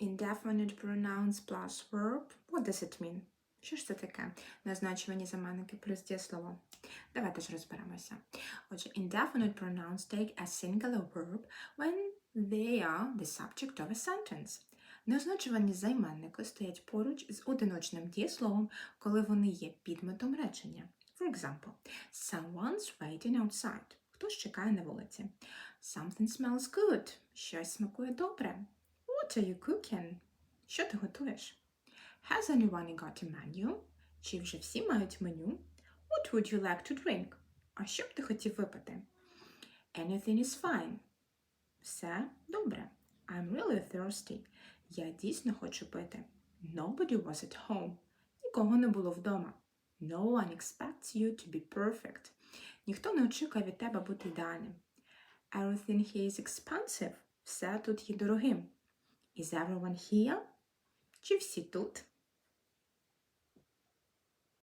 Indefinite pronouns plus verb. What does it mean? Що ж це таке? Назначувані заменники плюс дієслово. Давайте ж розберемося. Отже, indefinite pronouns take a singular verb when they are the subject of a sentence. Неозначувані займенники стоять поруч з одиночним дієсловом, коли вони є підметом речення. For example, someone's waiting outside. Хтось чекає на вулиці. Something smells good. Щось смакує добре. What are you cooking? Що ти готуєш? Has anyone got a menu? Чи вже всі мають меню? What would you like to drink? А що б ти хотів випити? Anything is fine. Все добре. I'm really thirsty. Я дійсно хочу пити. Nobody was at home. Нікого не було вдома. No one expects you to be perfect. Ніхто не очікує від тебе бути ідеальним. Everything here is expensive. Все тут є дорогим. Is everyone here? Чи всі тут?